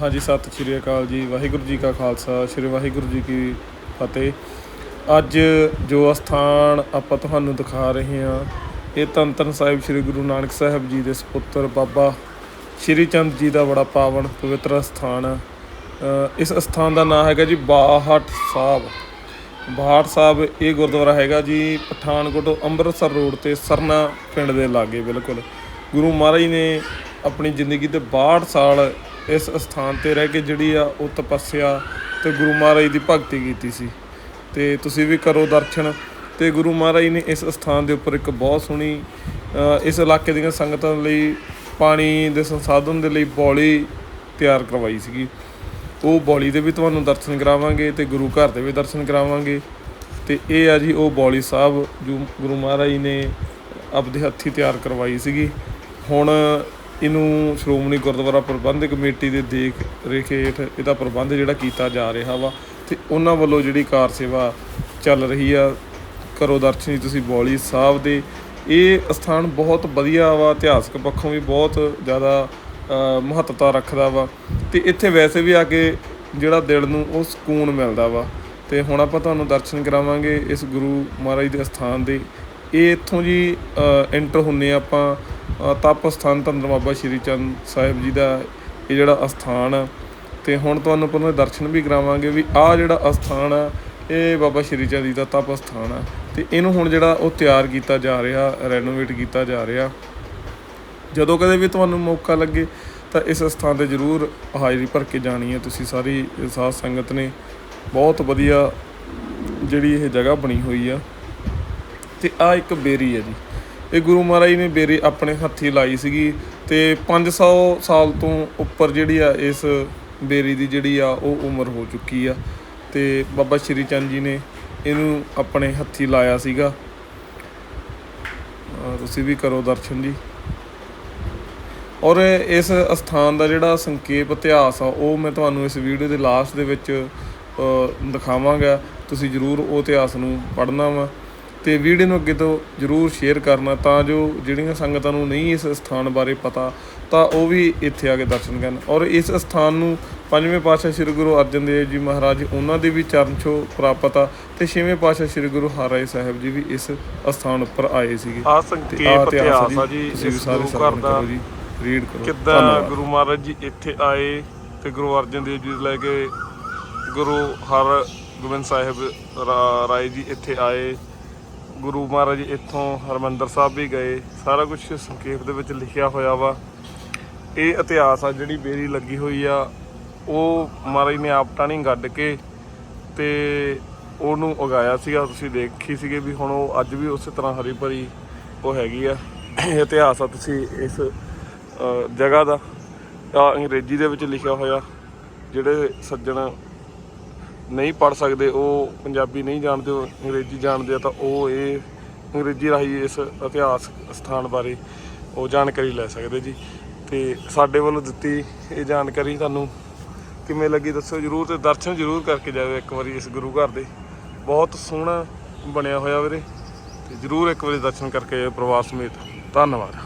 ਹਾਂਜੀ, ਸਤਿ ਸ਼੍ਰੀ ਅਕਾਲ ਜੀ। ਵਾਹਿਗੁਰੂ ਜੀ ਕਾ ਖਾਲਸਾ, ਸ਼੍ਰੀ ਵਾਹਿਗੁਰੂ ਜੀ ਕੀ ਫਤਿਹ। ਅੱਜ ਜੋ ਅਸਥਾਨ ਆਪਾਂ ਤੁਹਾਨੂੰ ਦਿਖਾ ਰਹੇ ਹਾਂ, ਇਹ ਧੰਨ ਧੰਨ ਸਾਹਿਬ ਸ਼੍ਰੀ ਗੁਰੂ ਨਾਨਕ ਸਾਹਿਬ ਜੀ ਦੇ ਸੁਪੁੱਤਰ ਬਾਬਾ ਸ਼੍ਰੀ ਚੰਦ ਜੀ ਦਾ ਬੜਾ ਪਾਵਨ ਪਵਿੱਤਰ ਸਥਾਨ ਹੈ ਇਸ ਸਥਾਨ ਦਾ ਨਾਮ ਹੈਗਾ ਜੀ ਬਾਹਟ ਸਾਹਿਬ। ਬਾਹਟ ਸਾਹਿਬ ਇਹ ਗੁਰਦੁਆਰਾ ਹੈਗਾ ਜੀ ਪਠਾਨਕੋਟ ਤੋਂ ਅੰਮ੍ਰਿਤਸਰ ਰੋਡ ਤੇ ਸਰਨਾ ਪਿੰਡ ਦੇ ਲਾਗੇ, ਬਿਲਕੁਲ। ਗੁਰੂ ਮਹਾਰਾਜ ਨੇ ਆਪਣੀ ਜ਼ਿੰਦਗੀ ਦੇ 62 ਸਾਲ ਇਸ ਸਥਾਨ ਤੇ ਰਹਿ ਕੇ ਜਿਹੜੀ ਆ ਉਹ ਤਪੱਸਿਆ ਤੇ ਗੁਰੂ ਮਹਾਰਾਜ ਦੀ ਭਗਤੀ ਕੀਤੀ ਸੀ। ਤੇ ਤੁਸੀਂ ਵੀ ਕਰੋ ਦਰਸ਼ਨ। ਤੇ ਗੁਰੂ ਮਹਾਰਾਜ ਨੇ ਇਸ ਸਥਾਨ ਦੇ ਉੱਪਰ ਇੱਕ ਬਹੁਤ ਸੋਹਣੀ ਇਸ ਇਲਾਕੇ ਦੀਆਂ ਸੰਗਤਾਂ ਲਈ, ਪਾਣੀ ਦੇ ਸੰਸਾਧਨ ਦੇ ਲਈ ਬੌਲੀ ਤਿਆਰ ਕਰਵਾਈ ਸੀਗੀ। ਉਹ ਬੌਲੀ ਦੇ ਵੀ ਤੁਹਾਨੂੰ ਦਰਸ਼ਨ ਕਰਾਵਾਂਗੇ ਤੇ ਗੁਰੂ ਘਰ ਦੇ ਵੀ ਦਰਸ਼ਨ ਕਰਾਵਾਂਗੇ। ਤੇ ਇਹ ਆ ਜੀ ਉਹ ਬੌਲੀ ਸਾਹਿਬ ਜੋ ਗੁਰੂ ਮਹਾਰਾਜ ਨੇ ਆਪਦੇ ਹੱਥੀ ਤਿਆਰ ਕਰਵਾਈ ਸੀਗੀ। ਹੁਣ ਇਹਨੂੰ ਸ਼੍ਰੋਮਣੀ ਗੁਰਦੁਆਰਾ ਪ੍ਰਬੰਧਕ ਕਮੇਟੀ ਦੇ ਦੇਖ ਰੇਖ ਹੇਠ ਇਹਦਾ ਪ੍ਰਬੰਧ ਜਿਹੜਾ ਕੀਤਾ ਜਾ ਰਿਹਾ ਵਾ ਤੇ ਉਹਨਾਂ ਵੱਲੋਂ ਜਿਹੜੀ ਕਾਰ ਸੇਵਾ ਚੱਲ ਰਹੀ ਆ ਕਰੋ ਦਰਸ਼ਨੀ ਤੁਸੀਂ ਬੌਲੀ ਸਾਹਿਬ ਦੇ। ਇਹ ਸਥਾਨ ਬਹੁਤ ਵਧੀਆ ਵਾ, ਇਤਿਹਾਸਕ ਪੱਖੋਂ ਵੀ ਬਹੁਤ ਜ਼ਿਆਦਾ ਮਹੱਤਤਾ ਰੱਖਦਾ ਵਾ। ਤੇ ਇੱਥੇ ਵੈਸੇ ਵੀ ਆ ਕੇ ਜਿਹੜਾ ਦਿਲ ਨੂੰ ਉਹ ਸਕੂਨ ਮਿਲਦਾ ਵਾ। ਤੇ ਹੁਣ ਆਪਾਂ ਤੁਹਾਨੂੰ ਦਰਸ਼ਨ ਕਰਾਵਾਂਗੇ ਇਸ ਗੁਰੂ ਮਹਾਰਾਜ ਦੇ ਸਥਾਨ ਦੇ। ਇਹ ਇੱਥੋਂ ਜੀ ਐਂਟਰ ਹੁੰਨੇ ਆ ਆਪਾਂ ਤਪ ਸਥਾਨ ਧੰਨ ਬਾਬਾ ਸ਼੍ਰੀ ਚੰਦ ਸਾਹਿਬ ਜੀ ਦਾ ਇਹ ਜਿਹੜਾ ਅਸਥਾਨ ਆ, ਤੇ ਹੁਣ ਤੁਹਾਨੂੰ ਆਪਾਂ ਦਰਸ਼ਨ ਵੀ ਕਰਾਵਾਂਗੇ ਵੀ ਆਹ ਜਿਹੜਾ ਅਸਥਾਨ ਆ, ਇਹ ਬਾਬਾ ਸ਼੍ਰੀ ਚੰਦ ਜੀ ਦਾ ਤਪ ਸਥਾਨ ਆ। ਤੇ ਇਹਨੂੰ ਹੁਣ ਜਿਹੜਾ ਉਹ ਤਿਆਰ ਕੀਤਾ ਜਾ ਰਿਹਾ ਰੈਨੋਵੇਟ ਕੀਤਾ ਜਾ ਰਿਹਾ। ਜਦੋਂ ਕਦੇ ਵੀ ਤੁਹਾਨੂੰ ਮੌਕਾ ਲੱਗੇ, ਤਾਂ ਇਸ ਸਥਾਨ ਤੇ ਜ਼ਰੂਰ ਹਾਜ਼ਰੀ ਭਰ ਕੇ ਜਾਣੀ ਹੈ। ਤੁਸੀਂ ਸਾਰੀ ਸਾਧ ਸੰਗਤ ਨੇ ਬਹੁਤ ਵਧੀਆ ਜਿਹੜੀ ਇਹ ਜਗ੍ਹਾ ਬਣੀ ਹੋਈ ਆ। ਤੇ ਆ ਇੱਕ ਬੇਰੀ ਹੈ ਜੀ। ਇਹ ਗੁਰੂ ਮਹਾਰਾਜ ਨੇ ਬੇਰੀ ਆਪਣੇ ਹੱਥੀ ਲਾਈ ਸੀਗੀ ਤੇ 500 ਸਾਲ ਤੋਂ ਉੱਪਰ ਜਿਹੜੀ ਆ ਇਸ ਬੇਰੀ ਦੀ ਜਿਹੜੀ ਆ ਉਹ ਉਮਰ ਹੋ ਚੁੱਕੀ ਆ ਤੇ ਬਾਬਾ ਸ਼੍ਰੀ ਚੰਦ ਜੀ ਨੇ ਇਹਨੂੰ ਆਪਣੇ ਹੱਥੀ ਲਾਇਆ ਸੀਗਾ। ਤੁਸੀਂ ਵੀ ਕਰੋ ਦਰਸ਼ਨ ਜੀ। ਔਰ ਇਸ ਅਸਥਾਨ ਦਾ ਜਿਹੜਾ ਸੰਖੇਪ ਇਤਿਹਾਸ ਆ, ਉਹ ਮੈਂ ਤੁਹਾਨੂੰ ਇਸ ਵੀਡੀਓ ਦੇ ਲਾਸਟ ਦੇ ਵਿੱਚ ਦਿਖਾਵਾਂਗਾ। ਤੁਸੀਂ ਜਰੂਰ ਉਹ ਇਤਿਹਾਸ ਨੂੰ ਪੜ੍ਹਨਾ ਵਾ। ਤੇ ਵੀਡੀਓ ਨੂੰ ਅੱਗੇ ਤੋਂ ਜਰੂਰ ਸ਼ੇਅਰ ਕਰਨਾ ਤਾਂ ਜੋ ਜਿਹੜੀਆਂ ਸੰਗਤਾਂ ਨੂੰ ਨਹੀਂ ਇਸ ਸਥਾਨ ਬਾਰੇ ਪਤਾ ਤਾਂ ਉਹ ਵੀ ਇੱਥੇ ਆ ਕੇ ਦਰਸ਼ਨ ਕਰਨ। ਔਰ ਇਸ ਸਥਾਨ ਨੂੰ ਪੰਜਵੇਂ ਪਾਤਸ਼ਾਹ ਸ੍ਰੀ ਗੁਰੂ ਅਰਜਨ ਦੇਵ ਜੀ ਮਹਾਰਾਜ ਉਹਨਾਂ ਦੇ ਵੀ ਚਰਨ ਛੋਹ ਪ੍ਰਾਪਤ ਆ ਤੇ ਛੇਵੇਂ ਪਾਤਸ਼ਾਹ ਸ੍ਰੀ ਗੁਰੂ ਹਰਿਰਾਏ ਸਾਹਿਬ ਜੀ ਵੀ ਇਸ ਅਸਥਾਨ ਉੱਪਰ ਆਏ ਸੀਗੇ। ਆ ਤੇ ਸੰਖੇਪ ਆਹ ਇਤਿਹਾਸ ਆ ਜੀ ਇਸ ਸਾਰੇ ਘਰ ਦਾ ਰੀਡ ਕਰੋ। ਕਿੱਦਾਂ। ਗੁਰੂ ਮਹਾਰਾਜ ਜੀ ਇੱਥੇ ਆਏ ਤੇ ਗੁਰੂ ਅਰਜਨ ਦੇਵ ਜੀ ਲੈ ਕੇ ਗੁਰੂ ਹਰ ਗੋਬਿੰਦ ਸਾਹਿਬ ਰਾਏ ਜੀ ਇੱਥੇ ਆਏ। ਗੁਰੂ ਮਹਾਰਾਜ ਇੱਥੋਂ ਹਰਮੰਦਰ ਸਾਹਿਬ ਵੀ ਗਏ। ਸਾਰਾ ਕੁਝ ਸੰਖੇਪ ਦੇ ਵਿੱਚ ਲਿਖਿਆ ਹੋਇਆ ਵਾ। ਇਹ ਇਤਿਹਾਸ ਆ, ਜਿਹੜੀ ਬੇਰੀ ਲੱਗੀ ਹੋਈ ਆ, ਉਹ ਮਹਾਰਾਜ ਨੇ ਆਪ ਟਾਣੀ ਗੱਡ ਕੇ ਤੇ ਉਹਨੂੰ ਉਗਾਇਆ ਸੀਗਾ। ਤੁਸੀਂ ਦੇਖੀ ਸੀਗੇ ਵੀ ਹੁਣ ਉਹ ਅੱਜ ਵੀ ਉਸੇ ਤਰ੍ਹਾਂ ਹਰੀ ਭਰੀ ਉਹ ਹੈਗੀ ਆ। ਇਹ ਇਤਿਹਾਸ ਆ ਤੁਸੀਂ ਇਸ ਜਗ੍ਹਾ ਦਾ। ਅੰਗਰੇਜ਼ੀ ਦੇ ਵਿੱਚ ਲਿਖਿਆ ਹੋਇਆ, ਜਿਹੜੇ ਸੱਜਣ ਨਹੀਂ ਪੜ ਸਕਦੇ, ਉਹ ਪੰਜਾਬੀ ਨਹੀਂ ਜਾਣਦੇ, ਉਹ ਅੰਗਰੇਜ਼ੀ ਜਾਣਦੇ ਆ ਤਾਂ ਉਹ ਇਹ ਅੰਗਰੇਜ਼ੀ ਰਾਹੀਂ ਇਸ ਇਤਿਹਾਸ ਸਥਾਨ ਬਾਰੇ ਉਹ ਜਾਣਕਾਰੀ ਲੈ ਸਕਦੇ ਜੀ। ਤੇ ਸਾਡੇ ਵੱਲੋਂ ਦਿੱਤੀ ਇਹ ਜਾਣਕਾਰੀ ਤੁਹਾਨੂੰ ਕਿਵੇਂ ਲੱਗੀ ਦੱਸੋ ਜਰੂਰ ਤੇ ਦਰਸ਼ਨ ਜਰੂਰ ਕਰਕੇ ਜਾਇਓ ਇੱਕ ਵਾਰੀ ਇਸ ਗੁਰੂ ਘਰ ਦੇ। ਬਹੁਤ ਸੋਹਣਾ ਬਣਿਆ ਹੋਇਆ ਵੀਰੇ। ਤੇ ਜਰੂਰ ਇੱਕ ਵਾਰੀ ਦਰਸ਼ਨ ਕਰਕੇ ਜਾਇਓ ਪਰਿਵਾਰ ਸਮੇਤ। ਧੰਨਵਾਦ।